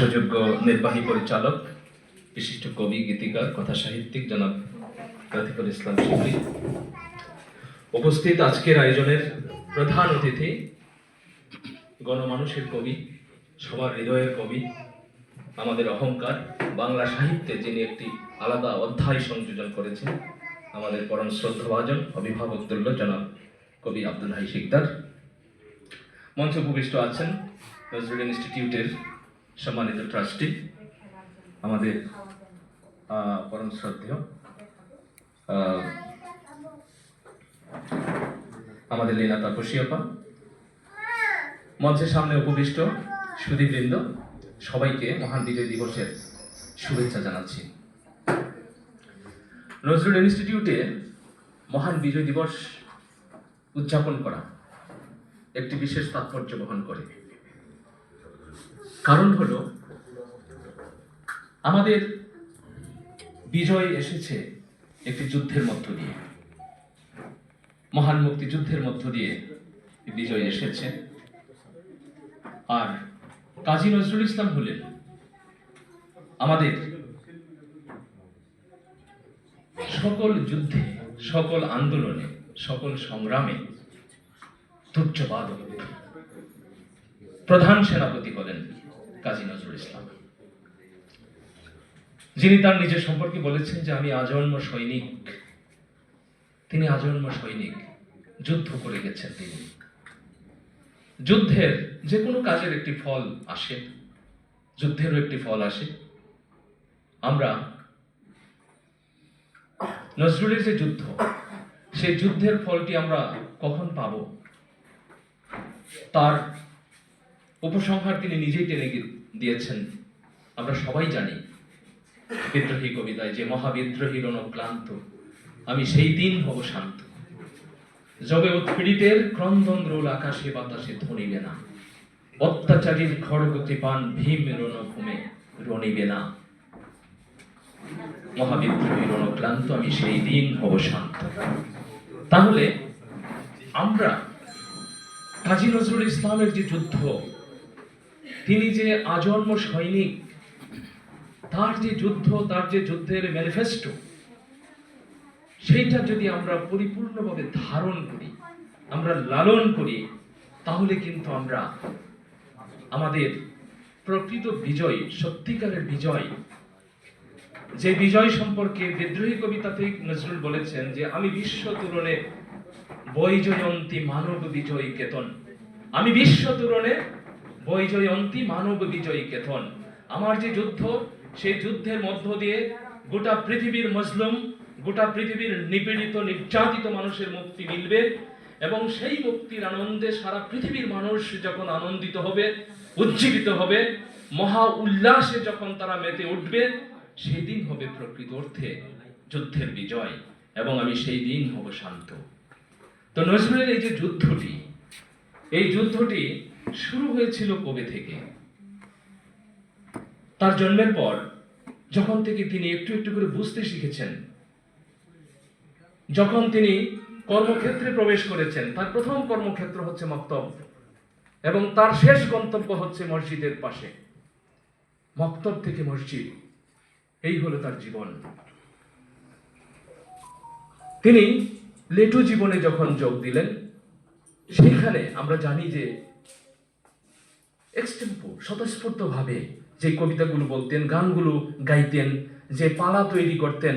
সুযোগ্য নির্বাহী পরিচালক, বিশিষ্ট কবি, গীতিকার কথা সাহিত্যিক জনাব রাফিকুল ইসলাম শিবলি উপস্থিত আজকের আয়োজনের প্রধান অতিথি গণমানুষের কবি, সবার হৃদয়ের কবি, আমাদের অহংকার, বাংলা সাহিত্যে যিনি একটি আলাদা অধ্যায় সংযোজন করেছেন, আমাদের পরম শ্রদ্ধাভাজন অভিভাবক তুল্য জনাব কবি আব্দুল হাই শিকদার। মঞ্চ উপবিষ্ট আছেন নজরুল ইনস্টিটিউটের সম্মানিত ট্রাস্টি, আমাদের পরম শ্রদ্ধেয় আমাদের লীনা তাপসী মঞ্চের সামনে উপবিষ্ট সুদীবৃন্দ সবাইকে মহান বিজয় দিবসের শুভেচ্ছা জানাচ্ছি। নজরুল ইনস্টিটিউটে মহান বিজয় দিবস উদযাপন করা একটি বিশেষ তাৎপর্য বহন করে। কারণ হলো, আমাদের বিজয় এসেছে একটি যুদ্ধের মধ্য দিয়ে। মহান মুক্তিযুদ্ধের মধ্য দিয়ে বিজয় এসেছে। আর কাজী নজরুল ইসলাম হলেন আমাদের সকল যুদ্ধে, সকল আন্দোলনে, সকল সংগ্রামে তুচ্ছবাদ প্রধান সেনাপতি হলেন কাজী নজরুল ইসলাম। যিনি তার নিজের সম্পর্কে বলেছেন যে, আমি আজন্ম সৈনিক। তিনি আজন্ম সৈনিক। যুদ্ধ করে গেছেন তিনি। যুদ্ধের যে কোনো কাজের একটি ফল আসে। যুদ্ধেরও একটি ফল আসে। আমরা নজরুলের যে যুদ্ধ, সেই যুদ্ধের ফলটি আমরা কখন পাব? তার উপসংহার তিনি নিজেই টেনে দিয়েছেন। আমরা সবাই জানি, বিদ্রোহী কবিতায় যে মহাবিদ্রোহীর ক্লান্ত আমি সেই দিন হব শান্ত। যবে উৎপীড়িতের ক্রন্দন রোল আকাশে বাতাসে ধনিবে না। অত্যাচারীর খড়গ কৃপান ভীম রণভূমে রণিবে না। মহাবিদ্রোহীর ক্লান্ত আমি সেই দিন হব শান্ত। তাহলে আমরা কাজী নজরুল ইসলামের যে যুদ্ধ তিনি যে আজন্ম সৈনিক, তার যে যুদ্ধ, তার যে যুদ্ধের ম্যানিফেস্টো, সেইটা যদি আমরা পরিপূর্ণভাবে ধারণ করি, আমরা লালন করি, তাহলে কিন্তু আমরা আমাদের প্রকৃত বিজয়, সত্যিকারের বিজয়, যে বিজয় সম্পর্কে বিদ্রোহী কবিতাতে নজরুল বলেছেন যে, আমি বিশ্ব তুলনে বৈজয়ন্তী মানব বিজয়ী কেতন। আমি বিশ্ব তুলনে বৈজয়ন্তী মানব বিজয় কেতন। আমার যে যুদ্ধ, সেই যুদ্ধের মধ্য দিয়ে গোটা পৃথিবীর মজলুম, গোটা পৃথিবীর নিপীড়িত, নির্যাতিত মানুষের মুক্তি মিলবে এবং সেই মুক্তির আনন্দে সারা পৃথিবীর মানুষ যখন আনন্দিত হবে, উজ্জীবিত হবে, মহা উল্লাসে যখন তারা মেতে উঠবে, সেই দিন হবে প্রকৃত অর্থে যুদ্ধের বিজয় এবং আমি সেই দিন হব শান্ত। তো নজরুলের এই যে যুদ্ধটি, এই যুদ্ধটি শুরু হয়েছিল কবে থেকে? তার জন্মের পর, যখন থেকে তিনি একটু একটু করে বুঝতে শিখেছেন, যখন তিনি কর্মক্ষেত্রে প্রবেশ করেছেন, তার প্রথম কর্মক্ষেত্র হচ্ছে মক্তব এবং তার শেষ গন্তব্য হচ্ছে মসজিদের পাশে। মক্তব থেকে মসজিদ, এই হলো তার জীবন। তিনি লেটু জীবনে যখন যোগ দিলেন, সেখানে আমরা জানি যে এক্সটেম্পো স্বতঃস্ফূর্ত ভাবে যে কবিতাগুলো বলতেন, গানগুলো গাইতেন, যে পালা তৈরি করতেন,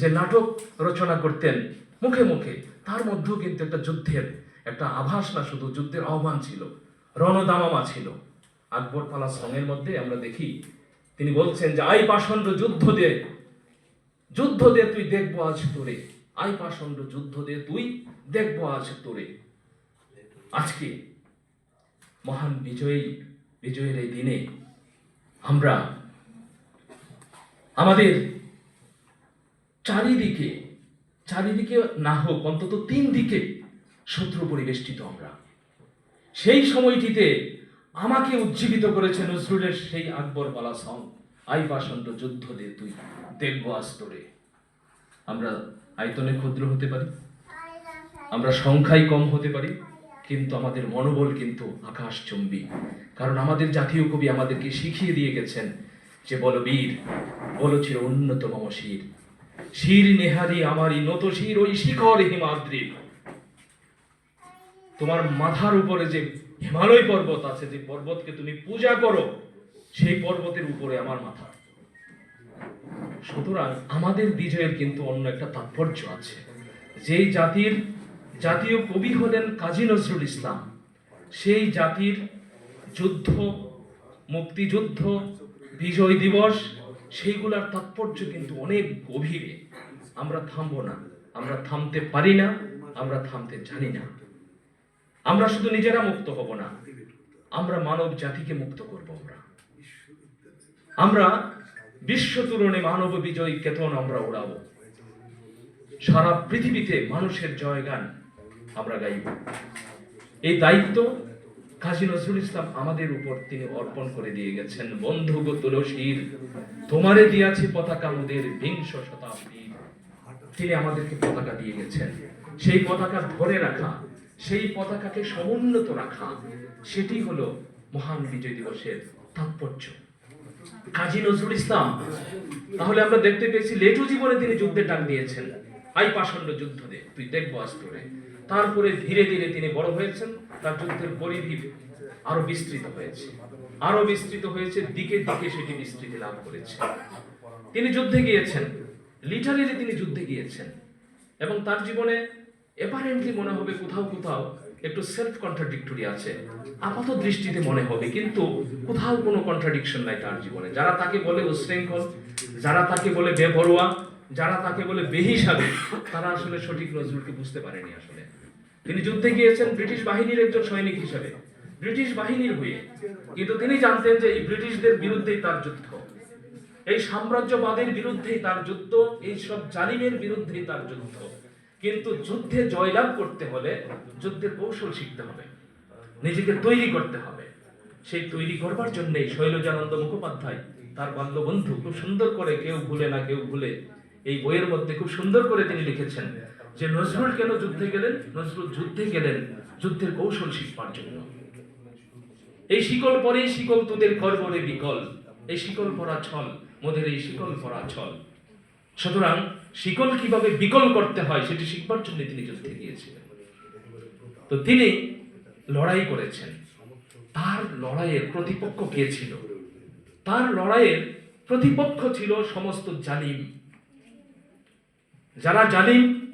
যে নাটক রচনা করতেন, মুখে মুখে, তার মধ্যেও কিন্তু একটা যুদ্ধের, একটা আভাস না, শুধু যুদ্ধের আহ্বান ছিল, রণদামামা ছিল। আকবর পালা সঙ্গের মধ্যে আমরা দেখি, তিনি বলছেন যে, আই পাষণ্ড যুদ্ধ দে যুদ্ধ দে তুই দেখব আজ তোরে, আই পাষণ্ড যুদ্ধ দে তুই দেখব আজ তোরে। আজকে মহান বিজয়ী বিজয়ের এই দিনে আমরা আমাদের চারিদিকে চারিদিকে না হোক, অন্তত তিন দিকে শত্রু পরিবেষ্টিত আমরা। সেই সময়টিতে আমাকে উজ্জীবিত করেছে নজরুলের সেই আকবর বালা সং আই পাষণ্ড যুদ্ধ দে তুই দেখব আস্তরে আমরা আয়তনে ক্ষুদ্র হতে পারি, আমরা সংখ্যায় কম হতে পারি কিন্তু আমাদের মনোবল কিন্তু আকাশচুম্বী। কারণ আমাদের জাতীয় কবি আমাদেরকে শিখিয়ে দিয়ে গেছেন যে, বল বীর, বল চির উন্নতম শির। শির নেহারি আমারই নত শির, ওই শিখর হিমাদ্রি তোমার মাথার উপরে যে হিমালয় পর্বত আছে, যে পর্বতকে তুমি পূজা করো, সেই পর্বতের উপরে আমার মাথা। সুতরাং আমাদের বিজয়ের কিন্তু অন্য একটা তাৎপর্য আছে। যেই জাতির জাতীয় কবি হলেন কাজী নজরুল ইসলাম। সেই জাতির যুদ্ধ, মুক্তিযুদ্ধ, বিজয় দিবস, সেইগুলার তাৎপর্য কিন্তু অনেক গভীরে। আমরা থামবো না, আমরা থামতে পারি না, আমরা থামতে জানি না। আমরা শুধু নিজেরা মুক্ত হব না, আমরা মানব জাতিকে মুক্ত করব আমরা। আমরা বিশ্ব তুলনে মানব বিজয় কেতন আমরা উড়াবো। সারা পৃথিবীতে মানুষের জয়গান আমরা গাইব। এই দায়িত্ব কাজী নজরুল ইসলাম আমাদের উপর তিনি অর্পণ করে দিয়ে গেছেন। বন্ধু গো তুলসীর, তোমারে দিয়াছি পতাকা মুদের বিংশ শতাব্দীর তিনি আমাদেরকে পতাকা দিয়ে গেছেন। সেই পতাকা ধরে রাখা, সেই পতাকাকে সমুন্নত রাখা, সেটি হলো মহান বিজয় দিবসের তাৎপর্য। কাজী নজরুল ইসলাম, তাহলে আমরা দেখতে পেয়েছি লেটু জীবনে তিনি যুদ্ধের ডাক দিয়েছেন। আই পাষণ্ড যুদ্ধ দে তুই দেখব আস্তরে তারপরে ধীরে ধীরে তিনি বড় হয়েছেন, তার যুদ্ধের পরিধি আরও বিস্তৃত হয়েছে। আরও বিস্তৃত হয়েছে, দিকে দিকে সেটি বিস্তৃতি লাভ করেছে। তিনি যুদ্ধে গিয়েছেন লিটারেলি তিনি যুদ্ধে গিয়েছেন। এবং তার জীবনে এপারেন্টলি মনে হবে কোথাও কোথাও একটু সেলফ কন্ট্রাডিক্টরি আছে। আপাত দৃষ্টিতে মনে হবে, কিন্তু কোথাও কোনো কন্ট্রাডিকশন নাই তার জীবনে। যারা তাকে বলে উশৃঙ্খল, যারা তাকে বলে বেপরোয়া, যারা তাকে বলে বেহিসাবি, তারা আসলে সঠিক নজরুলকে বুঝতে পারেনি আসলে। তিনি যুদ্ধে গিয়েছেন ব্রিটিশ বাহিনীর একজন সৈনিক হিসেবে। ব্রিটিশ বাহিনীর হয়ে। কিন্তু তিনি জানতেন যে এই ব্রিটিশদের বিরুদ্ধেই তার যুদ্ধ। এই সাম্রাজ্যবাদের বিরুদ্ধেই তার যুদ্ধ, এই সব জালিমের বিরুদ্ধেই তার যুদ্ধ। কিন্তু যুদ্ধে জয়লাভ করতে হলে যুদ্ধের কৌশল শিখতে হবে। নিজেকে তৈরি করতে হবে। সেই তৈরি করবার জন্যই শৈলজানন্দ মুখোপাধ্যায় তার বাল্যবন্ধু খুব সুন্দর করে কেউ ভুলে না কেউ ভুলে এই বইয়ের মধ্যে খুব সুন্দর করে তিনি লিখেছেন যে নজরুল কেন যুদ্ধে গেলেন? নজরুল যুদ্ধে গেলেন, যুদ্ধের কৌশল শিখবার জন্য। এই শিকল পরে শিকল তোদের করবরে বিকল। এই শিকল পরা ছল, মোদের এই শিকল পরা ছল। সুতরাং শিকল কীভাবে বিকল করতে হয় সেটি শিখবার জন্য তিনি যুদ্ধে গিয়েছিলেন। তো তিনি লড়াই করেছেন। তার লড়াইয়ের প্রতিপক্ষ কে ছিল? তার লড়াইয়ের প্রতিপক্ষ ছিল সমস্ত জালিম। যারা জালিম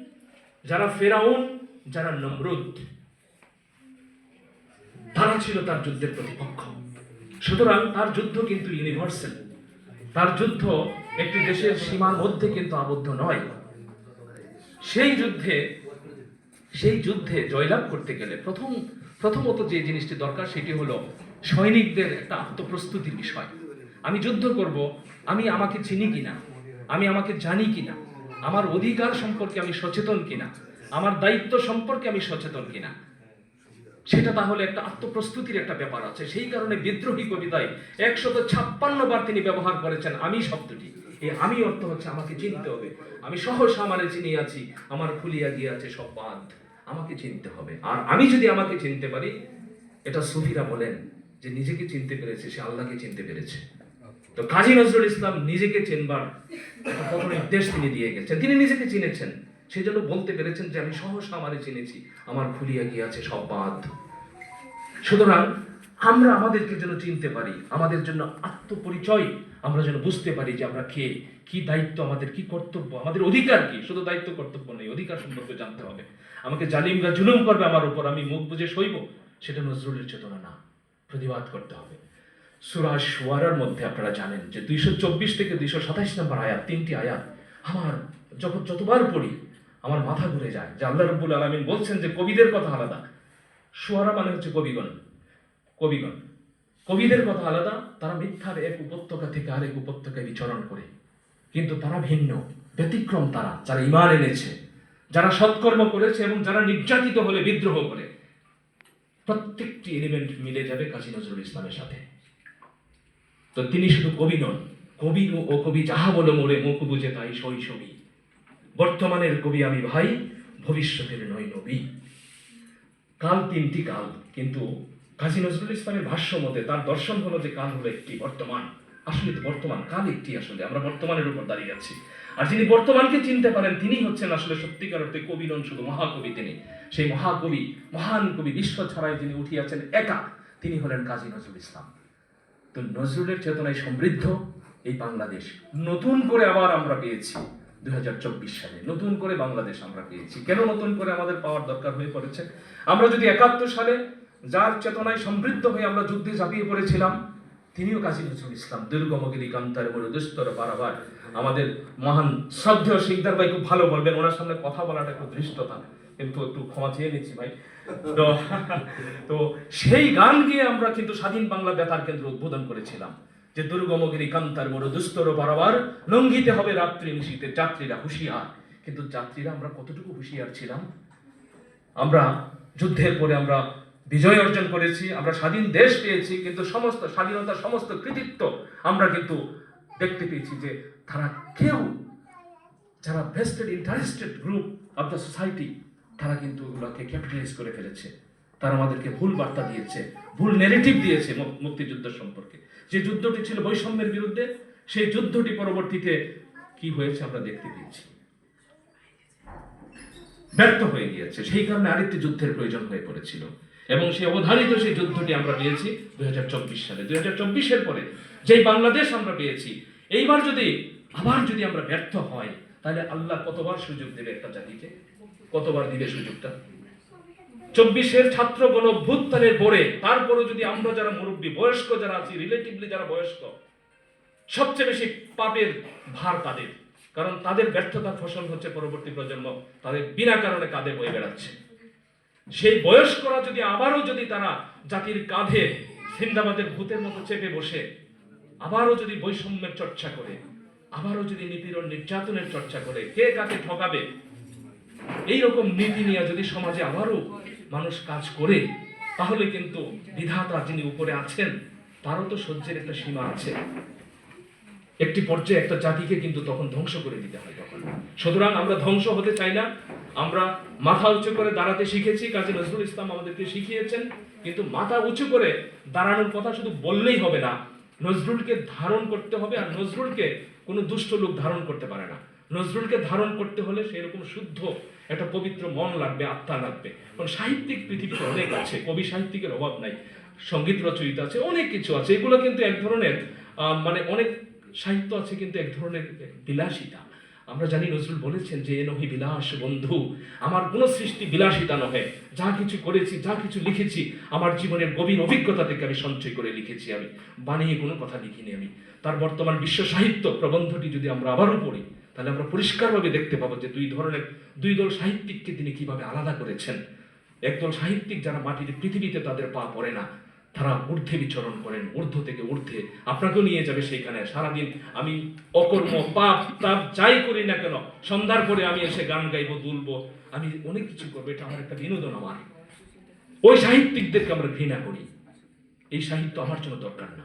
যারা ফেরাউন, যারা নমরুদ, তারা ছিল তার যুদ্ধের প্রতিপক্ষ। সুতরাং তার যুদ্ধ কিন্তু ইউনিভার্সাল তার যুদ্ধ একটি দেশের সীমার মধ্যে কিন্তু আবদ্ধ নয়। সেই যুদ্ধে সেই যুদ্ধে জয়লাভ করতে গেলে প্রথম, প্রথমত যে জিনিসটি দরকার সেটি হলো সৈনিকদের একটা আত্মপ্রস্তুতির বিষয়। আমি যুদ্ধ করব, আমি আমাকে চিনি কিনা? আমি আমাকে জানি কিনা? আমার অধিকার সম্পর্কে আমি সচেতন কিনা? আমার দায়িত্ব সম্পর্কে আমি সচেতন কিনা? সেটা তাহলে একটা আত্মপ্রস্তুতির একটা ব্যাপার আছে। সেই কারণে বিদ্রোহী কবিতায় একশত ছাপ্পান্ন বার তিনি ব্যবহার করেছেন, আমি শব্দটি। এই আমি অর্থ হচ্ছে আমাকে চিনতে হবে। আমি সহসা আমারে চিনি আছি, আমার খুলিয়া গিয়াছে সব বাদ আমাকে চিনতে হবে। আর আমি যদি আমাকে চিনতে পারি, এটা সুফিরা বলেন যে নিজেকে চিনতে পেরেছে, সে আল্লাহকে চিনতে পেরেছে। তো কাজী নজরুল ইসলাম নিজেকে চিনবার নির্দেশ তিনি দিয়ে গেছেন। তিনি নিজেকে চিনেছেন। সেই জন্য বলতে পেরেছেন যে আমি সহসা আমারে চিনেছি। আমার খুলিয়া গিয়াছে সব বাদ। সুতরাং আমরা আমাদেরকে যেন চিনতে পারি, আমাদের জন্য আত্মপরিচয় আমরা যেন বুঝতে পারি যে আমরা কে, কি দায়িত্ব আমাদের, কি কর্তব্য, আমাদের অধিকার কি? শুধু দায়িত্ব, কর্তব্য নেই, অধিকার সম্পর্কে জানতে হবে। আমাকে জালিমরা জুলুম করবে আমার উপর, আমি মুখ বুঝে সইব, সেটা নজরুলের চেতনা না। প্রতিবাদ করতে হবে। সুরাজ সুয়ারার মধ্যে আপনারা জানেন যে দুইশো চব্বিশ থেকে দুইশো সাতাইশ নম্বর আয়াত, তিনটি আয়াত আমার যখন যতবার পড়ি আমার মাথা ঘুরে যায় যে আল্লাহ রব্বুল আলমিন বলছেন যে কবিদের কথা আলাদা। সুয়ারা মানে হচ্ছে কবিগণ। কবিগণ। কবিদের কথা আলাদা, তারা মিথ্যার এক উপত্যকা থেকে আরেক উপত্যকায় বিচরণ করে। কিন্তু তারা ভিন্ন, ব্যতিক্রম তারা, যারা ইমান এনেছে, যারা সৎকর্ম করেছে এবং যারা নির্যাতিত হলে বিদ্রোহ করে। প্রত্যেকটি এলিমেন্ট মিলে যাবে কাজী নজরুল ইসলামের সাথে। তো তিনি শুধু কবি নন, কবি ও কবি যাহা বলো মোরে মুখ বুঝে তাই শৈশবী বর্তমানের কবি আমি ভাই, ভবিষ্যতের নয় নবী। কাল তিনটি কাল, কিন্তু কাজী নজরুল ইসলামের ভাষ্য মতে তার দর্শন হলো যে কাল হলো একটি বর্তমান। আসলে তো বর্তমান কাল একটি আসলে, আমরা বর্তমানের উপর দাঁড়িয়ে আছি। আর যিনি বর্তমানকে চিনতে পারেন তিনি হচ্ছেন আসলে সত্যিকার অর্থে কবি নন, শুধু মহাকবি তিনি। সেই মহাকবি, মহান কবি বিশ্ব ছাড়াই যিনি উঠিয়াছেন একা, তিনি হলেন কাজী নজরুল ইসলাম। তো নজরুলের চেতনায় সমৃদ্ধ এই বাংলাদেশ। নতুন করে আবার আমরা পেয়েছি দু হাজার চব্বিশ সালে। নতুন করে বাংলাদেশ আমরা পেয়েছি। কেন নতুন করে আমাদের পাওয়ার দরকার হয়ে পড়েছে? আমরা যদি একাত্তর সালে যার চেতনায় সমৃদ্ধ হয়ে আমরা যুদ্ধে ঝাঁপিয়ে পড়েছিলাম, তিনিও কাজী নজরুল ইসলাম। দুর্গমগিরি কান্তার বড় দুস্তর পারাবার আমাদের মহান শ্রদ্ধেয় শিকদার ভাই খুব ভালো বলবেন, ওনার সামনে কথা বলাটা একটু ধৃষ্টতা। কিন্তু একটু ক্ষমা চেয়ে নিচ্ছি ভাই। তো তো সেই গান গিয়ে আমরা কিন্তু স্বাধীন বাংলা বেতার কেন্দ্র উদ্বোধন করেছিলাম, যে দুর্গমগিরি কান্তার বড় দুস্তর বারাবার, লঙ্ঘিতে হবে রাত্রি নিশীতে যাত্রীরা হুঁশিয়ার। কিন্তু যাত্রীরা আমরা কতটুকু হুঁশিয়ার ছিলাম? আমরা যুদ্ধের পরে আমরা বিজয় অর্জন করেছি, আমরা স্বাধীন দেশ পেয়েছি, কিন্তু সমস্ত স্বাধীনতার সমস্ত কৃতিত্ব আমরা কিন্তু দেখতে পেয়েছি যে তারা কেউ, যারা vested interested group of the society তারা কিন্তু ওগুলোকে ক্যাপিটালাইজ করে ফেলেছে। তারা আমাদেরকে ভুল বার্তা দিয়েছে, ভুল নেগেটিভ দিয়েছে মুক্তিযুদ্ধ সম্পর্কে। যে যুদ্ধটি ছিল বৈষম্যের বিরুদ্ধে, সেই যুদ্ধটি পরবর্তীতে কি হয়েছে আমরা দেখতে পেয়েছি। ব্যর্থ হয়ে গিয়েছে। সেই কারণে আরেকটি যুদ্ধের প্রয়োজন হয়ে পড়েছিল। এবং সেই অবধারিত সেই যুদ্ধটি আমরা পেয়েছি দুই সালে। দুই হাজার পরে যেই বাংলাদেশ আমরা পেয়েছি, এইবার যদি, আবার যদি আমরা ব্যর্থ হয় তাহলে আল্লাহ কতবার সুযোগ দেবে একটা জাতিকে? কতবার দিবে সুযোগটা? চব্বিশের ছাত্র গণ অভ্যুত্থানের পরে তারপরে যদি আমরা যারা মুরব্বী, বয়স্ক যারা আছি রিলেটিভলি যারা বয়স্ক, সবচেয়ে বেশি পাপের ভার তাদের। কারণ তাদের ব্যর্থতার ফসল হচ্ছে পরবর্তী প্রজন্ম, তাদের বিনা কারণে কাঁধে বয়ে বেড়াচ্ছে। সেই বয়স্করা যদি আবারও যদি তারা জাতির কাঁধে সিন্দাবাদের ভূতের মতো চেপে বসে, আবারও যদি বৈষম্যের চর্চা করে আবারও যদি নিপীড়ন, নির্যাতনের চর্চা করে, কে কাকে ঠকাবে? এইরকম নীতি নিয়ে যদি সমাজে আবারও মানুষ কাজ করে, তাহলে কিন্তু বিধাতা যিনি উপরে আছেন, তারও তো সহ্যের একটা সীমা আছে। একটি পর্যায়ে একটা জাতিকে কিন্তু তখন ধ্বংস করে দিতে হয় তখন। সুতরাং আমরা ধ্বংস হতে চাই না। আমরা মাথা উঁচু করে দাঁড়াতে শিখেছি, কাজী নজরুল ইসলাম আমাদেরকে শিখিয়েছেন, কিন্তু মাথা উঁচু করে দাঁড়ানোর কথা শুধু বললেই হবে না। নজরুলকে ধারণ করতে হবে আর নজরুলকে কোনো দুষ্ট লোক ধারণ করতে পারে না। নজরুলকে ধারণ করতে হলে সেরকম শুদ্ধ একটা পবিত্র মন লাগবে, আত্মা লাগবে। কারণ সাহিত্যিক পৃথিবীতে অনেক আছে, কবি সাহিত্যিকের অভাব নাই, সংগীত রচয়িতা আছে, অনেক কিছু আছে। এগুলো কিন্তু এক ধরনের মানে অনেক সাহিত্য আছে কিন্তু এক ধরনের বিলাসিতা। আমরা জানি নজরুল বলেছেন যে, এ নহি বিলাস বন্ধু, আমার কোন সৃষ্টি বিলাসিতা নহে। যা কিছু করেছি, যা কিছু লিখেছি, আমার জীবনের গভীর অভিজ্ঞতা থেকে আমি সঞ্চয় করে লিখেছি আমি। বানিয়ে কোনো কথা লিখিনি আমি। তার বর্তমান বিশ্ব সাহিত্য প্রবন্ধটি যদি আমরা আবারও পড়ি, তাহলে আমরা পরিষ্কারভাবে দেখতে পাবো যে, দুই ধরনের, দুই দল সাহিত্যিককে তিনি কীভাবে আলাদা করেছেন। একদল সাহিত্যিক যারা মাটির পৃথিবীতে তাদের পা পড়ে না তারা ঊর্ধ্বে বিচরণ করেন, ঊর্ধ্ব থেকে ঊর্ধ্বে। আপনাকেও নিয়ে যাবে সেইখানে। সারাদিন আমি অকর্ম, পাপ, তাপ যাই করি না কেন, সন্ধ্যার পরে আমি এসে গান গাইবো, দুলবো। আমি অনেক কিছু করব, এটা আমার একটা বিনোদন আমার। ওই সাহিত্যিকদেরকে আমরা ঘৃণা করি। এই সাহিত্য আমার জন্য দরকার না।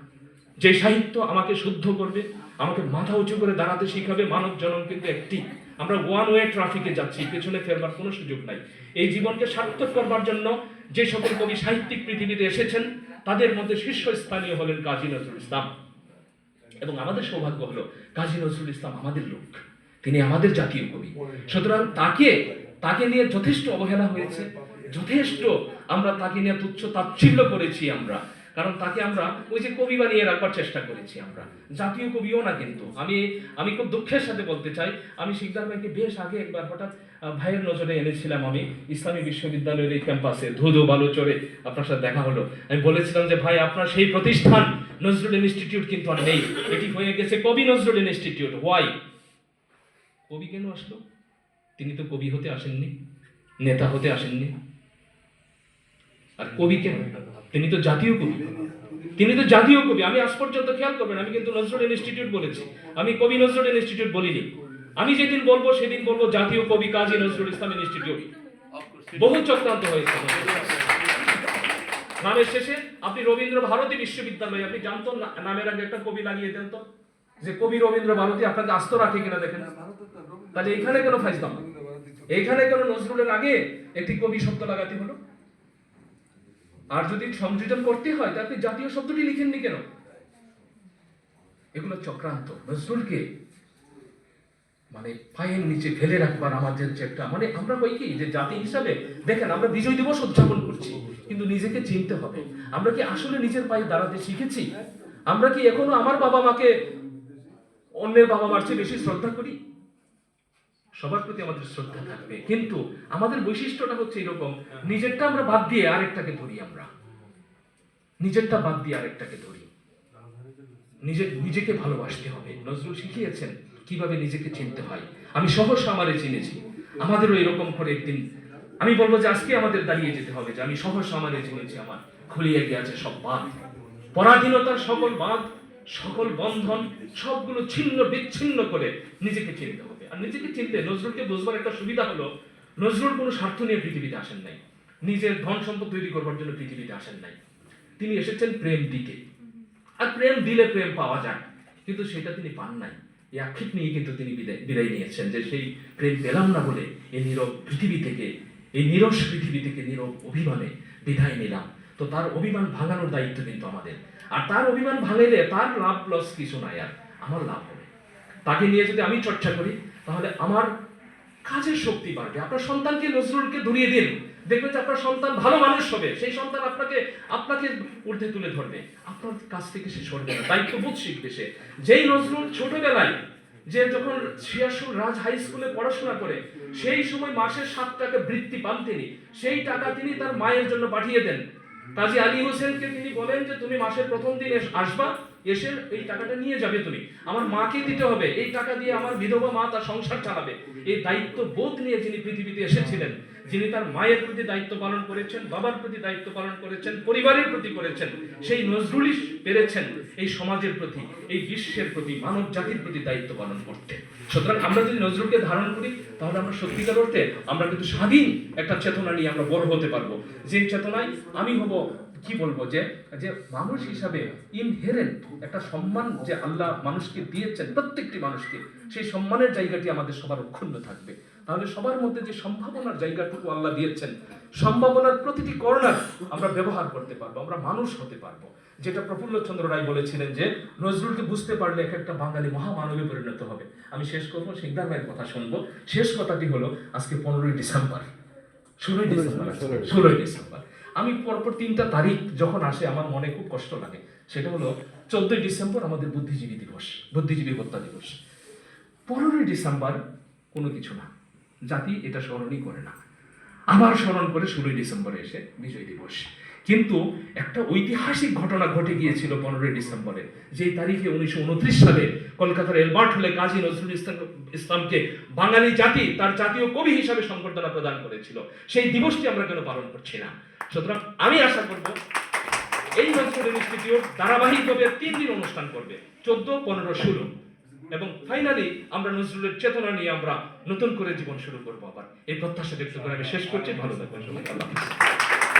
যে সাহিত্য আমাকে শুদ্ধ করবে, আমাকে মাথা উঁচু করে দাঁড়াতে শিখাবে মানব জনম কিন্তু একটি। আমরা ওয়ান ওয়ে ট্রাফিকে যাচ্ছি, পেছনে ফেরবার কোনো সুযোগ নাই। এই জীবনকে সার্থক করবার জন্য যে সকল কবি সাহিত্যিক পৃথিবীতে এসেছেন তাদের মধ্যে শীর্ষস্থানীয় হলেন কাজী নজরুল ইসলাম। এবং আমাদের সৌভাগ্য হলো, কাজী নজরুল ইসলাম আমাদের লোক। তিনি আমাদের জাতীয় কবি। সুতরাং তাকে তাকে নিয়ে যথেষ্ট অবহেলা হয়েছে। যথেষ্ট আমরা তাকে নিয়ে তুচ্ছ তাচ্ছিল্য করেছি আমরা। কারণ তাকে আমরা ওই যে কবি বানিয়ে রাখবার চেষ্টা করেছি আমরা। জাতীয় কবিও না কিন্তু। আমি আমি খুব দুঃখের সাথে বলতে চাই, আমি শিকদার ভাইকে বেশ আগে একবার হঠাৎ ভাইয়ের নজরে এনেছিলাম আমি। ইসলামী বিশ্ববিদ্যালয়ের এই ক্যাম্পাসে ধুধু বালুচরে আপনার সাথে দেখা হলো। আমি বলেছিলাম যে, ভাই, আপনার সেই প্রতিষ্ঠান নজরুল ইনস্টিটিউট কিন্তু আর নেই। এটি হয়ে গেছে কবি নজরুল ইনস্টিটিউট। ওয়াই কবি কেন আসলো? তিনি তো কবি হতে আসেননি, নেতা হতে আসেননি। আর কবি কেন তিনি তো জাতীয় কবি। তিনি তো জাতীয় কবি। আমি আজ পর্যন্ত খেয়াল করবেন, আমি কিন্তু নজরুল ইনস্টিটিউট বলেছি। আমি কবি নজরুল ইনস্টিটিউট বলিনি। আমি যেদিন বলব, সেদিন বলব জাতীয় কবি কাজী নজরুল ইসলাম ইনস্টিটিউট। বহু চক্রান্ত হয়েছে। নামের শেষে আপনি রবীন্দ্র ভারতী বিশ্ববিদ্যালয়, আপনি জানতেন না- নামের আগে একটা কবি লাগিয়ে দেন তো? যে কবি রবীন্দ্র ভারতী, আপনাকে আস্ত রাখে কিনা দেখেন। তাহলে এখানে কেন ফাইজলাম? এইখানে কেন নজরুলের আগে একটি কবি শব্দ লাগাতে হলো? আর যদি সংযোজন করতে হয়, তাহলে জাতীয় শব্দটি লিখেননি কেন? এগুলো চক্রান্ত। নজরুলকে মানে পায়ের নিচে ফেলে রাখবার আমাদের যে একটা মানে আমরা কই কি? যে জাতি হিসাবে, দেখেন আমরা বিজয় দিবস উদযাপন করছি, কিন্তু নিজেকে চিনতে হবে। আমরা কি আসলে নিজের পায়ে দাঁড়াতে শিখেছি? আমরা কি এখনও আমার বাবা মাকে অন্যের বাবা মার চেয়ে বেশি শ্রদ্ধা করি? সবার প্রতি আমাদের শ্রদ্ধা থাকবে। কিন্তু আমাদের বৈশিষ্ট্যটা হচ্ছে এরকম নিজেরটা আমরা বাদ দিয়ে আরেকটাকে ধরি আমরা। নিজেরটা বাদ দিয়ে আরেকটাকে ধরি। নিজে নিজেকে ভালোবাসতে হবে। নজরুল শিখিয়েছেন কীভাবে নিজেকে চিনতে হয়। আমি সহসা আমারে চিনেছি। আমাদেরও এরকম করে একদিন আমি বলব যে আজকে আমাদের দাঁড়িয়ে যেতে হবে যে আমি সহসা আমারে চিনেছি আমার। খুলিয়ে গিয়েছে সব বাঁধ। পরাধীনতার সকল বাঁধ সকল বন্ধন সবগুলো ছিন্ন বিচ্ছিন্ন করে নিজেকে চিনতে হবে। নিজেকে চিনতে নজরুলকে বুঝবার একটা সুবিধা হলো, নজরুল কোনো স্বার্থ নিয়ে পৃথিবীতে আসেন নাই। নিজের ধন সম্পদ তৈরি করবার জন্য পৃথিবীতে আসেন নাই। তিনি এসেছেন প্রেম দিতে আর প্রেম দিলে প্রেম পাওয়া যায়, কিন্তু সেটা তিনি পান নাই। আক্ষেপ নিয়ে কিন্তু তিনি বিদায় বিদায় নিয়েছেন যে সেই প্রেম পেলাম না বলে এই নীরব পৃথিবী থেকে, এই নিরস পৃথিবী থেকে নীরব অভিমানে বিদায় নিলাম। তো তার অভিমান ভাঙানোর দায়িত্ব কিন্তু আমাদের। আর তার অভিমান ভাঙাইলে তার লাভ লস কিছু নাই আর আমার লাভ হবে। তাকে নিয়ে যদি আমি চর্চা করি তাহলে আমার কাজের শক্তি বাড়বে। আপনার সন্তানকে নজরুলকে ধরিয়ে দিন। দেখবেন যে আপনার সন্তান ভালো মানুষ হবে। সেই সন্তান আপনাকে আপনাকে ঊর্ধ্বে তুলে ধরবে। আপনার কাছ থেকে সে সরবে না দায়িত্ববোধ শিখবে সে। যেই নজরুল ছোটবেলায় যে যখন শিয়াসুর রাজ হাই স্কুলে পড়াশোনা করে, সেই সময় মাসে সাত টাকা বৃত্তি পান তিনি। সেই টাকা তিনি তার মায়ের জন্য পাঠিয়ে দেন। কাজী আলী হোসেনকে তিনি বলেন যে, তুমি মাসের প্রথম দিন আসবা, এসে এই টাকাটা নিয়ে যাবে তুমি। আমার মাকে দিতে হবে। এই টাকা দিয়ে আমার বিধবা মা তার সংসার চালাবে। এই দায়িত্ব বোধ নিয়ে তিনি পৃথিবীতে এসেছিলেন। যিনি তার মায়ের প্রতি দায়িত্ব পালন করেছেন, বাবার প্রতি দায়িত্ব পালন করেছেন, পরিবারের প্রতি করেছেন, সেই নজরুলই পেরেছেন এই সমাজের প্রতি, এই বিশ্বের প্রতি, মানব জাতির প্রতি দায়িত্ব পালন করতে। সুতরাং আমরা যদি নজরুলকে ধারণ করি, তাহলে আমরা সত্যিকার অর্থে আমরা কিন্তু স্বাধীন একটা চেতনা নিয়ে আমরা বড় হতে পারব। যে চেতনায় আমি হব, কি বলব যে যে মানুষ হিসাবে ইনহেরেন্ট একটা সম্মান যে আল্লাহ মানুষকে দিয়েছেন, প্রত্যেকটি মানুষকে, সেই সম্মানের জায়গাটি আমাদের সবার অক্ষুণ্ণ থাকবে। তাহলে সবার মধ্যে যে সম্ভাবনার জায়গাটুকু আল্লাহ দিয়েছেন সম্ভাবনার প্রতিটি কর্নার আমরা ব্যবহার করতে পারব আমরা মানুষ হতে পারব। যেটা প্রফুল্ল চন্দ্র রায় বলেছিলেন যে নজরুলকে বুঝতে পারলে এক একটা বাঙালি মহামানবে পরিণত হবে। আমি শেষ করব শিকদার ভাইয়ের কথা শুনব। শেষ কথাটি হলো আজকে পনেরোই ডিসেম্বর। ষোলোই ডিসেম্বর ষোলোই ডিসেম্বর। আমি পরপর তিনটা তারিখ যখন আসে আমার মনে খুব কষ্ট লাগে। সেটা হলো চোদ্দই ডিসেম্বর আমাদের বুদ্ধিজীবী দিবস বুদ্ধিজীবী হত্যা দিবস। পনেরোই ডিসেম্বর কোনো কিছু না। জাতি এটা স্মরণই করে না। আবার স্মরণ করে ষোলোই ডিসেম্বরে এসে বিজয় দিবস। কিন্তু একটা ঐতিহাসিক ঘটনা ঘটে গিয়েছিল পনেরোই ডিসেম্বরে। যেই তারিখে উনিশশো উনত্রিশ সালে কলকাতার এলবার্ট হলে কাজী নজরুল ইসলাম, ইসলামকে বাঙালি জাতি তার জাতীয় কবি হিসাবে সংবর্ধনা প্রদান করেছিল। সেই দিবসটি আমরা কেন পালন করছি না? সুতরাং আমি আশা করব, এই নজরুল ইনস্টিটিউট ধারাবাহিকভাবে তিন দিন অনুষ্ঠান করবে, চোদ্দ, পনেরো, ষোলো। এবং ফাইনালি আমরা নজরুলের চেতনা নিয়ে আমরা নতুন করে জীবন শুরু করব আবার। এই প্রত্যাশা ব্যক্ত করে আমি শেষ করছি। ভালো থাকবেন সবাই। আল্লাহ।